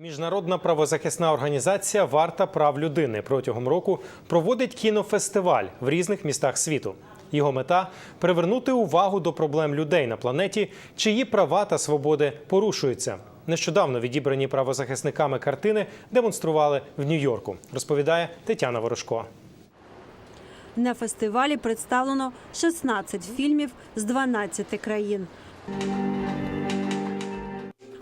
Міжнародна правозахисна організація Варта прав людини протягом року проводить кінофестиваль в різних містах світу. Його мета привернути увагу до проблем людей на планеті, чиї права та свободи порушуються. Нещодавно відібрані правозахисниками картини демонстрували в Нью-Йорку. Розповідає Тетяна Ворожко. На фестивалі представлено 16 фільмів з 12 країн.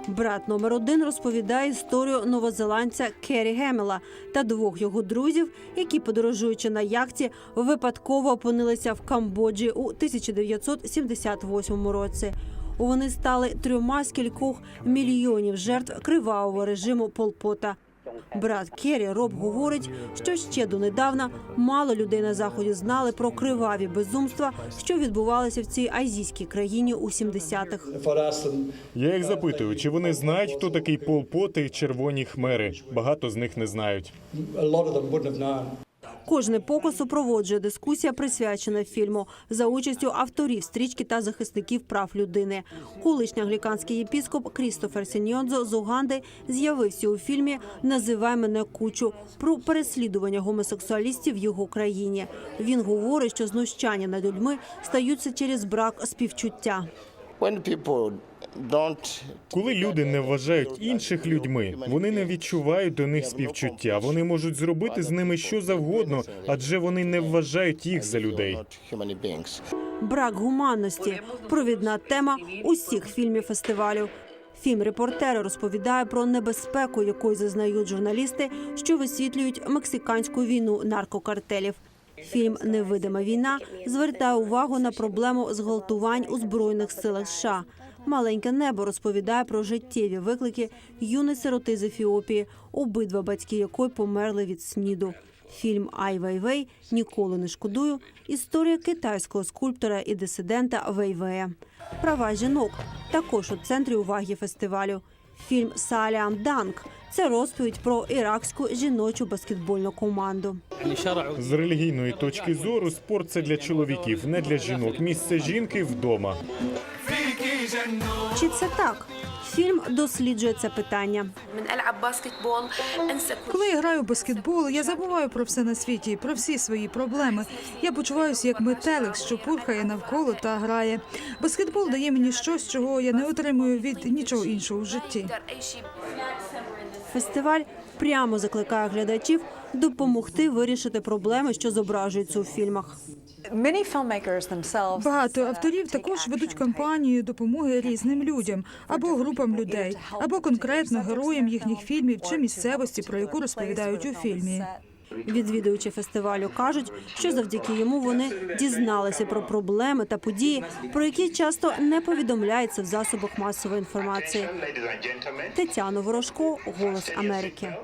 Брат номер один розповідає історію новозеландця Керрі Гемела та двох його друзів, які, подорожуючи на яхті, випадково опинилися в Камбоджі у 1978 році. Вони стали трьома з кількох мільйонів жертв кривавого режиму Полпота. Брат Керрі Роб говорить, що ще донедавна мало людей на заході знали про криваві безумства, що відбувалися в цій азійській країні у 70-х. If I'd asked them, Я їх запитую, чи вони знають, хто такий Пол Пот і червоні хмери. Багато з них не знають. Кожний показ супроводжує дискусія, присвячена фільму за участю авторів стрічки та захисників прав людини. Колишній англіканський єпіскоп Крістофер Сіньонзо з Уганди з'явився у фільмі Називай мене кучу про переслідування гомосексуалістів в його країні. Він говорить, що знущання над людьми стаються через брак співчуття. Коли люди не вважають інших людьми, вони не відчувають до них співчуття. Вони можуть зробити з ними що завгодно, адже вони не вважають їх за людей. Брак гуманності провідна тема усіх фільмів фестивалю. Фільм репортери розповідає про небезпеку, якої зазнають журналісти, що висвітлюють мексиканську війну наркокартелів. Фільм Невидима війна звертає увагу на проблему зґвалтувань у збройних силах США. Маленьке небо розповідає про життєві виклики юної сироти з Ефіопії, обидва батьки якої померли від сніду. Фільм Ай Вейвей ніколи не шкодую. Історія китайського скульптора і дисидента Вейвея. Права жінок також у центрі уваги фестивалю. Фільм Салям Данк це розповідь про іракську жіночу баскетбольну команду. З релігійної точки зору спорт це для чоловіків, не для жінок. Місце жінки вдома. Чи це так? Фільм досліджує це питання. Коли я граю в баскетбол, я забуваю про все на світі, про всі свої проблеми. Я почуваюся як метелик, що пурхає навколо та грає. Баскетбол дає мені щось, чого я не отримую від нічого іншого в житті. Фестиваль прямо закликає глядачів допомогти вирішити проблеми, що зображуються у фільмах. Багато авторів також ведуть кампанію допомоги різним людям або групам людей, або конкретно героям їхніх фільмів чи місцевості, про яку розповідають у фільмі. Відвідувачі фестивалю кажуть, що завдяки йому вони дізналися про проблеми та події, про які часто не повідомляється в засобах масової інформації. Тетяна Ворожко, Голос Америки.